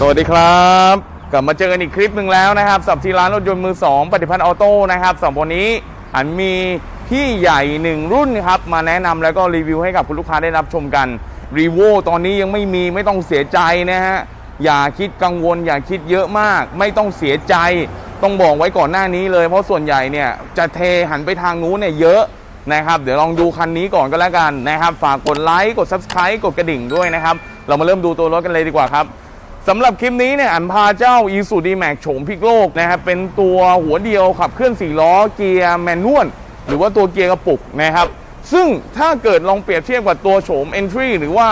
สวัสดีครับ กลับมาเจอกันอีกคลิปหนึ่งแล้วนะครับสับที่ร้านรถยนต์มือ 2 ปฏิพันธ์ออโต้นะครับสำหรับวันนี้อันมีพี่ใหญ่หนึ่งรุ่นครับมาแนะนำแล้วก็รีวิวให้กับคุณลูกค้าได้รับชมกันรีโวตอนนี้ยังไม่มีไม่ต้องเสียใจนะฮะอย่าคิดกังวล อย่าคิดเยอะมาก ไม่ต้องเสียใจ ต้องบอกไว้ก่อนหน้านี้เลย เพราะส่วนใหญ่เนี่ยจะเทหันไปทางนู้นเนี่ยเยอะนะครับเดี๋ยวลองดูคันนี้ก่อนก็แล้วกันนะครับ ฝากกดไลค์กด Subscribe กดกระดิ่งด้วยนะครับ เรามาเริ่มดูตัวรถกันเลยดีกว่าครับ สำหรับคลิปนี้เนี่ยอันพาเจ้า i s u d m a x โฉมพิกโลกนะครับเป็นตัวหัวเดียวขับเคลื่อน4ล้อเกียร์แมนนวลหรือว่าตัวเกียร์กระปุกนะครับซึ่งถ้าเกิดลองเปรียบเทียบกับตัวโฉม Entry หรือว่า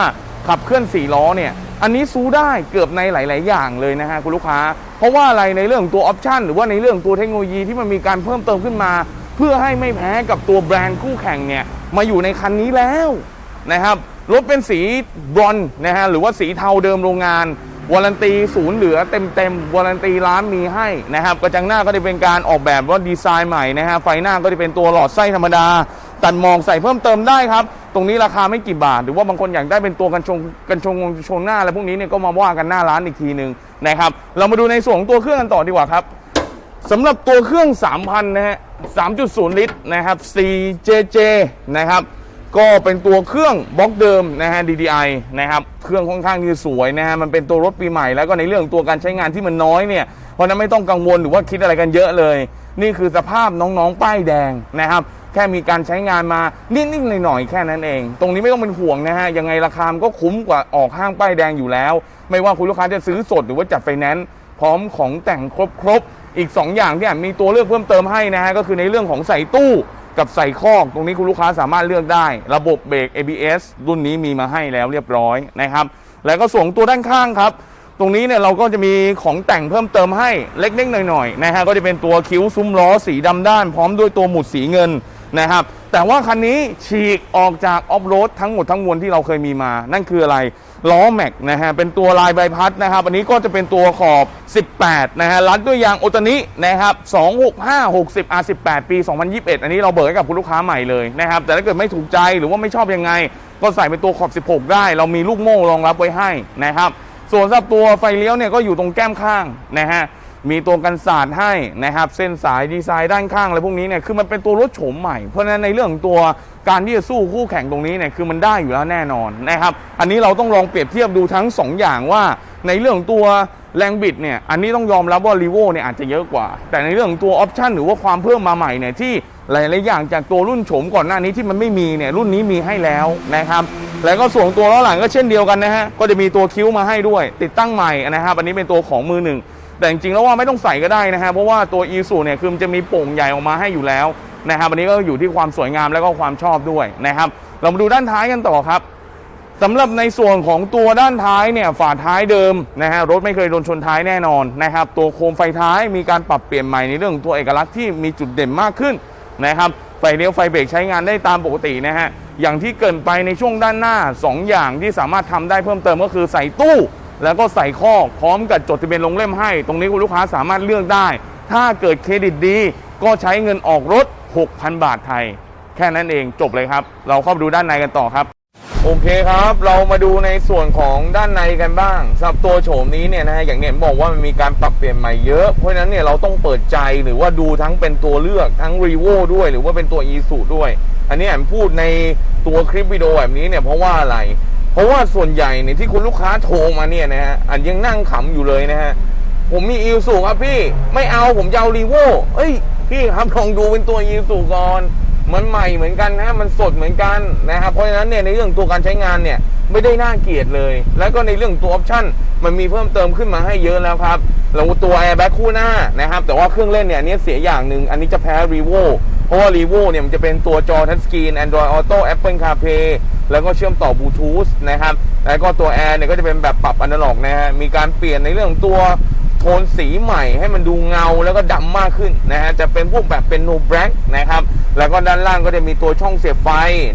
ขับเคลื่อน 4 ล้อเนี่ย อันนี้สู้ได้เกือบในหลาย ๆ อย่างเลยนะฮะคุณลูกค้า เพราะว่าอะไรในเรื่องตัวออปชันหรือว่าในเรื่องตัวเทคโนโลยีที่มันมีการเพิ่มเติมขึ้นมา เพื่อให้ไม่แพ้กับตัวแบรนด์คู่แข่งเนี่ยมาอยู่ในคันนี้แล้วนะครับรถเป็นสีบรอนนะฮะหรือว่าสีเทาเดิมโรงงาน วารันตีศูนย์เหลือเต็มเต็มๆวารันตีร้านมีให้นะครับกระจังหน้าก็จะเป็นการออกแบบว่าดีไซน์ใหม่นะฮะไฟหน้าก็จะเป็นตัวหลอดไส้ธรรมดา ตัดมองใส่เพิ่มเติมได้ครับ ตรงนี้ราคาไม่กี่บาท หรือว่าบางคนอยากได้เป็นตัวกันชงกันชงชงหน้าอะไรพวกนี้เนี่ยก็มาว่ากันหน้าร้านอีกทีหนึ่งนะครับเรามาดูในส่วนของตัวเครื่องกันต่อดีกว่าครับสำหรับตัวเครื่อง 3,000 นะฮะ 3.0 ลิตรนะครับ 4JJ นะครับ ก็เป็นตัวเครื่องบล็อกเดิมนะฮะ DDI นะครับ เครื่องค่อนข้างที่จะสวยนะฮะ มันเป็นตัวรถปีใหม่แล้วก็ในเรื่องตัวการใช้งานที่มันน้อยเนี่ย เพราะนั้นไม่ต้องกังวลหรือว่าคิดอะไรกันเยอะเลย นี่คือสภาพน้องๆ ป้ายแดงนะครับ แค่มีการใช้งานมานิดๆหน่อยๆแค่นั้นเอง ตรงนี้ไม่ต้องเป็นห่วงนะฮะ ยังไงราคามันก็คุ้มกว่าออกห้างป้ายแดงอยู่แล้ว ไม่ว่าคุณลูกค้าจะซื้อสดหรือว่าจัดไฟแนนซ์พร้อมของแต่งครบๆ อีก 2 อย่างที่มีตัวเลือกเพิ่มเติมให้นะฮะก็คือในเรื่องของใส่ตู้ กับใส่คอกตรงนี้คุณลูกค้าสามารถเลือกได้ ระบบเบรก ABS รุ่นนี้มีมาให้แล้วเรียบร้อยนะครับ แล้วก็ส่วนตัวด้านข้างครับ ตรงนี้เนี่ยเราก็จะมีของแต่งเพิ่มเติมให้เล็กๆหน่อยๆนะฮะก็จะเป็นตัวคิ้วซุ้มล้อสีดำด้าน พร้อมด้วยตัวหมุดสีเงินนะครับ แต่ว่าคันนี้ฉีกออกจากออฟโรดทั้งหมดทั้งมวลที่เราเคยมีมา นั่นคืออะไร ล้อแม็กนะฮะ เป็นตัวลายใบพัดนะครับ อันนี้ก็จะเป็นตัวขอบ 18 นะฮะ รัดด้วยยางโอตานินะครับ 265 60 R18 ปี 2021 อันนี้เราเบิกให้กับคุณลูกค้าใหม่เลยนะครับ แต่ถ้าเกิดไม่ถูกใจหรือว่าไม่ชอบยังไง ก็ใส่เป็นตัวขอบ 16 ได้ เรามีลูกโม่รองรับไว้ให้นะครับ ส่วนสำหรับตัวไฟเลี้ยวเนี่ยก็อยู่ตรงแก้มข้างนะฮะ มีตัวกันสาดให้นะครับ เส้นสายดีไซน์ด้านข้างอะไรพวกนี้เนี่ยคือมันเป็นตัวรถโฉมใหม่ เพราะฉะนั้นในเรื่องของตัวการที่จะสู้คู่แข่งตรงนี้เนี่ยคือมันได้อยู่แล้วแน่นอนนะครับ อันนี้เราต้องลองเปรียบเทียบดูทั้ง 2 อย่างว่าในเรื่องตัวแรงบิดเนี่ยอันนี้ต้องยอมรับว่ารีโวเนี่ยอาจจะเยอะกว่า แต่ในเรื่องของตัวออปชันหรือว่าความเพิ่มมาใหม่เนี่ยที่หลายๆอย่างจากตัวรุ่นโฉมก่อนหน้านี้ที่มันไม่มีเนี่ยรุ่นนี้มีให้แล้วนะครับแล้วก็ส่วนตัวล้อหลังก็เช่นเดียวกันนะฮะก็จะมีตัวคิ้วมาให้ด้วย ติดตั้งใหม่นะครับอันนี้เป็นตัวของมือหนึ่ง แต่จริงๆแล้วว่าไม่ต้องใส่ก็ได้นะฮะเพราะว่าตัว e สูเนี่ยคือมันจะมีโป่งใหญ่ออกมาให้อยู่แล้วนะครับอันนี้ก็อยู่ที่ความสวยงามแล้วก็ความชอบด้วยนะครับ เรามาดูด้านท้ายกันต่อครับสำหรับในส่วนของตัวด้านท้ายเนี่ยฝาท้ายเดิมนะฮะรถไม่เคยโดนชนท้ายแน่นอนนะครับตัวโคมไฟท้ายมีการปรับเปลี่ยนใหม่ในเรื่องตัวเอกลักษณ์ที่มีจุดเด่นมากขึ้นนะครับไฟเลี้ยวไฟเบรกใช้งานได้ตามปกตินะฮะอย่างที่เกินไปในช่วงด้านหน้า 2 อย่างที่สามารถทำได้เพิ่มเติมก็คือใส่ตู้ แล้วก็ใส่ข้อพร้อมกับจดทะเบียนลงเล่มให้ ตรงนี้คุณลูกค้าสามารถเลือกได้ ถ้าเกิดเครดิตดีก็ใช้เงินออกรถ 6,000 บาทไทย แค่นั้นเองจบเลยครับ เราเข้าไปดูด้านในกันต่อครับ โอเคครับ เรามาดูในส่วนของด้านในกันบ้างสำหรับตัวโฉมนี้เนี่ยนะฮะอย่างที่เห็นบอกว่ามันมีการปรับเปลี่ยนใหม่เยอะ เพราะฉะนั้นเนี่ยเราต้องเปิดใจหรือว่าดูทั้งเป็นตัวเลือกทั้ง r e v o ด้วยหรือว่าเป็นตัว e s u ด้วย อันนี้แอมพูดในตัวคลิปวิดีโอแบบนี้เนี่ยเพราะว่าอะไร เพราะว่าส่วนใหญ่เนี่ยที่คุณลูกค้าโทรมาเนี่ยนะฮะอันยังนั่งขำอยู่เลยนะฮะผมมีอีสูครับพี่ไม่เอาผมจะเอารีโวเอ้ย พี่ครับลองดูเป็นตัวอีสูก่อนมันใหม่เหมือนกันนะมันสดเหมือนกันนะครับเพราะฉะนั้นเนี่ยในเรื่องตัวการใช้งานเนี่ยไม่ได้น่าเกลียดเลย แล้วก็ในเรื่องตัวออปชั่นมันมีเพิ่มเติมขึ้นมาให้เยอะแล้วครับแล้วตัวแอร์แบ็คคู่หน้านะครับแต่ว่าเครื่องเล่นเนี่ยอันนี้เสียอย่างหนึ่งอันนี้จะแพ้รีโวเพราะว่ารีโวเนี่ยมันจะเป็นตัวจอทัชสกรีน Android Auto Apple CarPlay แล้วก็เชื่อมต่อบลูทูธนะครับแล้วก็ตัวแอร์เนี่ยก็จะเป็นแบบปรับอนาล็อกนะฮะมีการเปลี่ยนในเรื่องตัวโทนสีใหม่ให้มันดูเงาแล้วก็ดำมากขึ้นนะฮะจะเป็นพวกแบบเป็น no black นะครับแล้วก็ด้านล่างก็จะมีตัวช่องเสียบไฟ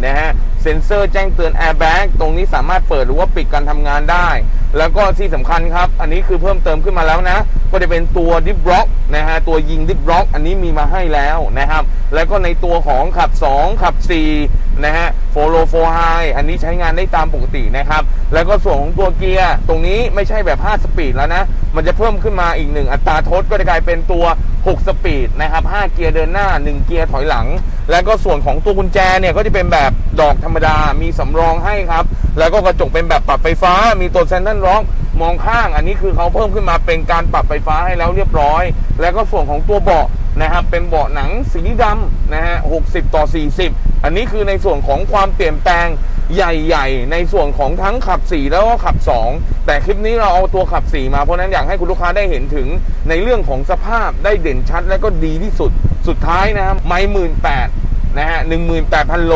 นะฮะเซ็นเซอร์แจ้งเตือน airbag ตรงนี้สามารถเปิดหรือว่าปิดการทำงานได้ แล้วก็ที่สำคัญครับ อันนี้คือเพิ่มเติมขึ้นมาแล้วนะ ก็จะเป็นตัวดิฟบล็อกนะฮะตัวยิงดิฟบล็อกอันนี้มีมาให้แล้วนะครับ แล้วก็ในตัวของขับ 2 ขับ 4 นะฮะ โฟโลโฟไฮอันนี้ใช้งานได้ตามปกตินะครับ แล้วก็ส่วนของตัวเกียร์ตรงนี้ไม่ใช่แบบ 5 สปีดแล้วนะ มันจะเพิ่มขึ้นมาอีกหนึ่งอัตราทดก็จะกลายเป็นตัว 6 สปีดนะครับ 5 เกียร์เดินหน้า 1 เกียร์ถอยหลัง แล้วก็ส่วนของตัวกุญแจเนี่ยก็จะเป็นแบบดอกธรรมดา มีสำรองให้ครับ แล้วก็กระจกเป็นแบบปรับไฟฟ้า มีตัวเซนทรัลล็อก มองข้างอันนี้คือเขาเพิ่มขึ้นมาเป็นการปรับไฟฟ้าให้แล้วเรียบร้อย แล้วก็ส่วนของตัวเบาะนะครับเป็นเบาะหนังสีดำนะฮะ60 ต่อ 40 อันนี้คือในส่วนของความเปลี่ยนแปลงใหญ่ๆ ในส่วนของทั้งขับ 4 แล้วก็ขับ 2 แต่คลิปนี้เราเอาตัวขับ 4 มาเพราะฉะนั้นอยากให้คุณลูกค้าได้เห็นถึงในเรื่องของสภาพได้เด่นชัดและก็ดีที่สุด สุดท้ายนะครับไม่หมื่นแปดนะฮะหนึ่งหมื่นแปดพันโล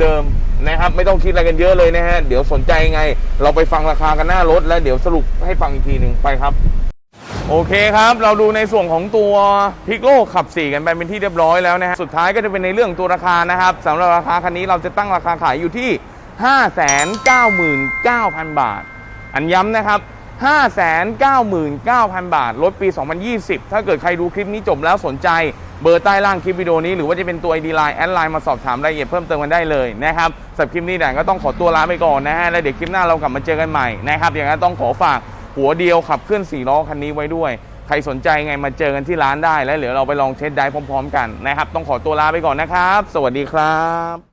เดิมๆ นะครับไม่ต้องคิดอะไรกันเยอะเลยนะฮะเดี๋ยวสนใจไง เราไปฟังราคากันหน้ารถแล้วเดี๋ยวสรุปให้ฟังอีกทีหนึ่งไปครับ โอเคครับ เราดูในส่วนของตัวพิกโลขับ 4 กันไปเป็นที่เรียบร้อยแล้วนะฮะสุดท้ายก็จะเป็นในเรื่องตัวราคานะครับสำหรับราคาคันนี้เราจะตั้งราคาขายอยู่ที่ 599,000 บาท อันย้ำนะครับ599,000 บาท รถปี 2020 ถ้าเกิดใครดูคลิปนี้จบแล้วสนใจ เบอร์ใต้ล่างคลิปวิดีโอนี้หรือว่าจะเป็นตัว ID Line แอดไลน์มาสอบถามรายละเอียดเพิ่มเติมกันได้เลยนะครับสำหรับคลิปนี้แดนก็ต้องขอตัวลาไปก่อนนะฮะแล้วเดี๋ยวคลิปหน้าเรากลับมาเจอกันใหม่นะครับอย่างนั้นต้องขอฝากหัวเดียวขับเคลื่อน4ล้อคันนี้ไว้ด้วย ใครสนใจไงมาเจอกันที่ร้านได้ แล้วเดี๋ยวเราไปลองเช็ดได้พร้อม ๆ กันนะครับต้องขอตัวลาไปก่อนนะครับ สวัสดีครับ